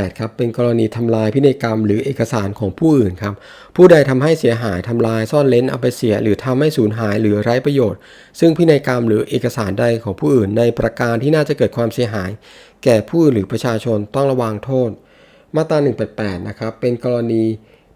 8ครับเป็นกรณีทำลายพินัยกรรมหรือเอกสารของผู้อื่นครับผู้ใดทำให้เสียหายทำลายซ่อนเล้นเอาไปเสีย หรือทำให้สูญหายหรือไร้ประโยชน์ ซึ่งพินัยกรรมหรือเอกสารใดของผู้อื่น ในประการที่น่าจะเกิดความเสียหาย แก่ผู้อื่นหรือประชาชนต้องระวังโทษ มาตรา188นะครับเป็นกรณี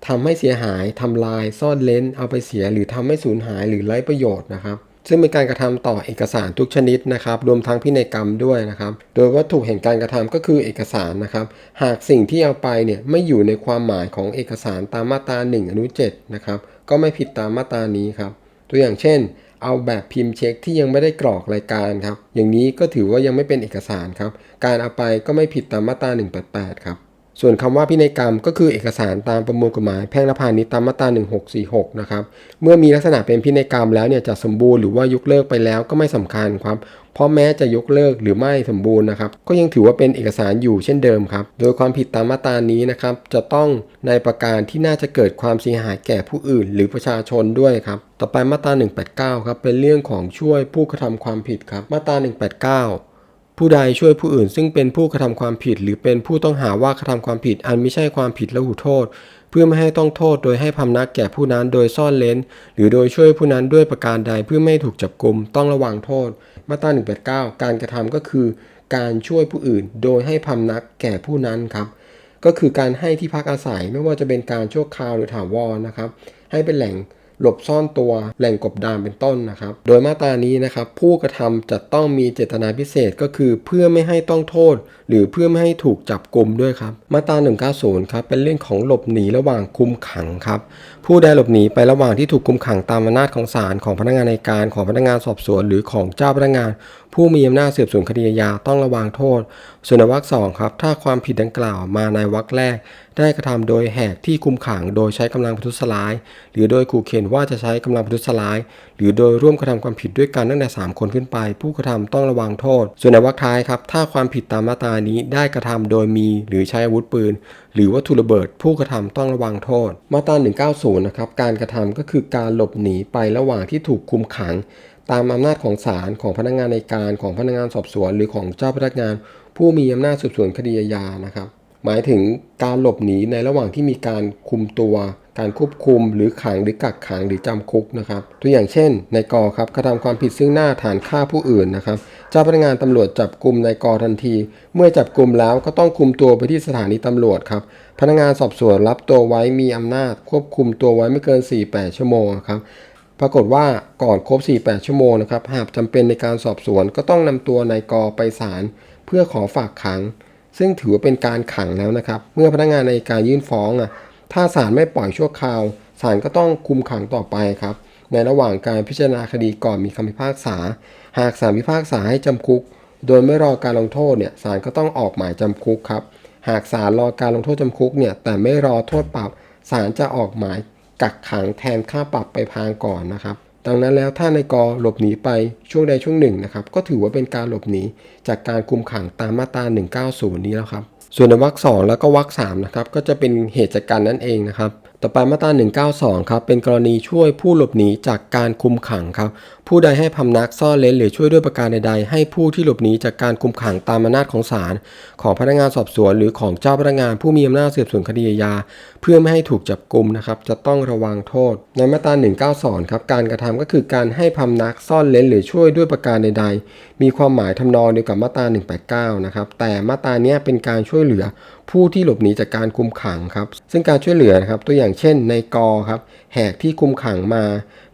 ทำให้เสียหายทำลายซ่อนเล้นเอาไปเสีย หรือทำให้สูญหายหรือไร้ประโยชน์นะครับ ซึ่งเป็นการกระทำต่อเอกสารทุกชนิดนะครับ รวมทั้งพินัยกรรมด้วยนะครับ โดยวัตถุแห่งการกระทำก็คือเอกสารนะครับ หากสิ่งที่เอาไปเนี่ยไม่อยู่ในความหมายของเอกสารตามมาตรา1อนุ7นะครับ ก็ไม่ผิดตามมาตรานี้ครับ ตัวอย่างเช่น เอาแบบพิมพ์เช็คที่ยังไม่ได้กรอกรายการครับ อย่างนี้ก็ถือว่ายังไม่เป็นเอกสารครับ การเอาไปก็ไม่ผิดตามมาตรา188ครับ ส่วนคำว่าพินัยกรรมก็คือเอกสารตามประมวลกฎหมายแพ่งและพาณิชย์ตามมาตรา 1646 นะครับ เมื่อมีลักษณะเป็นพินัยกรรมแล้วเนี่ยจะสมบูรณ์หรือว่ายกเลิกไปแล้วก็ไม่สำคัญครับ เพราะแม้จะยกเลิกหรือไม่สมบูรณ์นะครับ ก็ยังถือว่าเป็นเอกสารอยู่เช่นเดิมครับ โดยความผิดตามมาตรานี้นะครับ จะต้องในประการที่น่าจะเกิดความเสียหายแก่ผู้อื่น หรือประชาชนด้วยครับ ต่อไปมาตรา 189 ครับ เป็นเรื่องของช่วยผู้กระทำความผิดครับ มาตรา 189 ผู้ใดช่วยผู้อื่นซึ่งเป็นผู้กระทำความผิด หรือเป็นผู้ต้องหาว่ากระทำความผิดอันไม่ใช่ความผิดและหูโทษ เพื่อไม่ให้ต้องโทษโดยให้พำนักแก่ผู้นั้นโดยซ่อนเล้นหรือโดยช่วยผู้นั้นด้วยประการใดเพื่อไม่ถูกจับกลุมต้องระวังโทษ มาตรา189 การกระทำก็คือ การช่วยผู้อื่นโดยให้พำนักแก่ผู้นั้นครับ ก็คือการให้ที่พักอาศัยไม่ว่าจะเป็นการชั่วคราวหรือถาวรนะครับ ให้เป็นแหล่ง หลบซ่อนตัวแหล่งกบดานเป็นต้นนะครับ โดยมาตรานี้นะครับ ผู้กระทำจะต้องมีเจตนาพิเศษก็คือเพื่อไม่ให้ต้องโทษ หรือเพื่อไม่ให้ถูกจับกลุมด้วยครับ มาตรา190ครับเป็นเรื่องของหลบหนีระหว่างคุมขังครับ ผู้ใดหลบหนีไประหว่างที่ถูกคุมขังตามอำนาจของศาลของพนักงานในการของพนักงานสอบสวน หรือของเจ้าพนักงาน ผู้มีอำนาจสืบสวนคดีอาต้องระวังโทษ ส่วนวรรคสองครับถ้าความผิดดังกล่าวมาในวรรคแรกได้กระทำโดยแหกที่คุมขังโดยใช้กำลังประทุษร้าย หรือโดยขู่เข็นว่าจะใช้กำลังประทุษร้าย หรือโดยร่วมกระทำความผิดด้วยกันตั้งแต่ 3 คนขึ้นไป ผู้กระทำต้องระวังโทษ ส่วนในวรรคท้ายครับ ถ้าความผิดตามมาตรานี้ได้กระทำโดยมีหรือใช้อาวุธปืน หรือวัตถุระเบิด ผู้กระทำต้องระวังโทษ มาตรา190นะครับการกระทำก็คือการหลบหนีไประหว่างที่ถูกคุมขัง ตามอำนาจของศาลของพนักงานในการของพนักงานสอบสวน หรือของเจ้าพนักงาน ผู้มีอำนาจสืบสวนคดีอาญานะครับ หมายถึงการหลบหนีในระหว่างที่มีการคุมตัว การควบคุมหรือขังหรือกักขังหรือจำคุกนะครับ ตัวอย่างเช่นนายกอครับกระทำความผิดซึ่งหน้าฐานฆ่าผู้อื่นนะครับ เจ้าพนักงานตำรวจจับกลุ่มนายกอทันที เมื่อจับกลุ่มแล้วก็ต้องคุมตัวไปที่สถานีตำรวจครับ พนักงานสอบสวนรับตัวไว้มีอำนาจ ควบคุมตัวไว้ไม่เกิน 48 ชั่วโมงครับปรากฏว่าก่อนครบ 48 ชั่วโมงนะครับ หากจำเป็นในการสอบสวนก็ต้องนำตัวนายกอไปศาลเพื่อขอฝากขัง ซึ่งถือว่าเป็นการขังแล้วนะครับ เมื่อพนักงานในการยื่นฟ้องอะถ้าศาลไม่ปล่อยชั่วคราวศาลก็ต้องคุมขังต่อไปครับ ในระหว่างการพิจารณาคดีก่อนมีคำพิพากษา หากศาลพิพากษาให้จำคุก โดยไม่รอการลงโทษเนี่ยศาลก็ต้องออกหมายจำคุกครับ หากศาลรอการลงโทษจำคุกเนี่ยแต่ไม่รอโทษปรับศาลจะออกหมายกักขังแทนค่าปรับไปพางก่อนนะครับ ดังนั้นแล้วถ้านายกหลบหนีไปช่วงใดช่วงหนึ่งนะครับก็ถือว่าเป็นการหลบหนีจากการคุมขังตามมาตรา 190 นี้แล้วครับ ส่วนในวรรคสองแล้วก็วรรคสามนะครับก็จะเป็นเหตุจากการนั่นเองนะครับ ต่อไปมาตรา 192 ครับเป็นกรณีช่วยผู้หลบหนีจากการคุมขังครับผู้ใดให้พำนักซ่อนเล้นหรือช่วยด้วยประการใดๆ ให้ผู้ที่หลบหนีจากการคุมขังตามอำนาจของศาลของพนักงานสอบสวน หรือของเจ้าพนักงานผู้มีอำนาจสืบสวนคดีอาญาเพื่อไม่ให้ถูกจับกลุมนะครับจะต้องระวังโทษ ในมาตรา192ครับการกระทำก็คือการให้พำนักซ่อนเล้นหรือช่วยด้วยประการใดๆ มีความหมายทำนองเดียวกับมาตรา189นะครับแต่มาตราเนี้ยเป็นการช่วยเหลือผู้ที่หลบหนีจากการคุมขังครับ ซึ่งการช่วยเหลือนะครับตัวอย่างเช่นในกอครับแหกที่คุมขังมา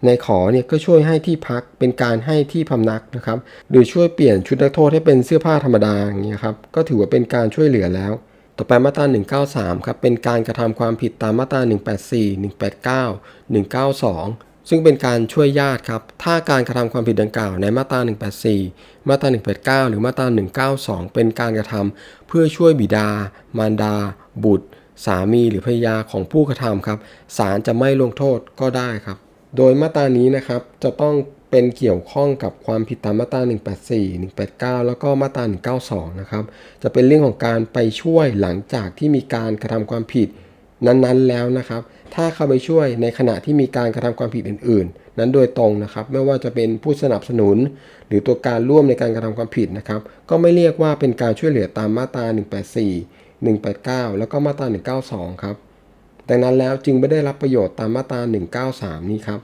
ในขอเนี่ยก็ช่วยให้ที่พักเป็นการให้ที่พำนักนะครับ หรือช่วยเปลี่ยนชุดนักโทษให้เป็นเสื้อผ้าธรรมดาอย่างเงี้ยครับ ก็ถือว่าเป็นการช่วยเหลือแล้ว ต่อไปมาตรา 193 ครับ เป็นการกระทำความผิดตามมาตรา 184 189 192ซึ่งเป็นการช่วยญาติครับ ถ้าการกระทำความผิดดังกล่าวในมาตรา 184 มาตรา 189 หรือมาตรา 192 เป็นการกระทำเพื่อช่วยบิดา มารดา บุตร สามี หรือภรรยาของผู้กระทำครับ ศาลจะไม่ลงโทษก็ได้ครับ โดยมาตรานี้นะครับจะต้อง เป็นเกี่ยวข้องกับความผิดตามมาตรา 184 189 แล้วก็มาตรา 192 นะครับ จะเป็นเรื่องของการไปช่วยหลังจากที่มีการกระทำความผิดนั้นๆแล้วนะครับ ถ้าเข้าไปช่วยในขณะที่มีการกระทำความผิดอื่น ๆ นั้นโดยตรงนะครับ ไม่ว่าจะเป็นผู้สนับสนุน หรือตัวการร่วมในการกระทำความผิดนะครับ ก็ไม่เรียกว่าเป็นการช่วยเหลือตามมาตรา 184 189 แล้วก็มาตรา 192 ครับ ดังนั้นแล้วจึงไม่ได้รับประโยชน์ตามมาตรา 193 นี้ครับ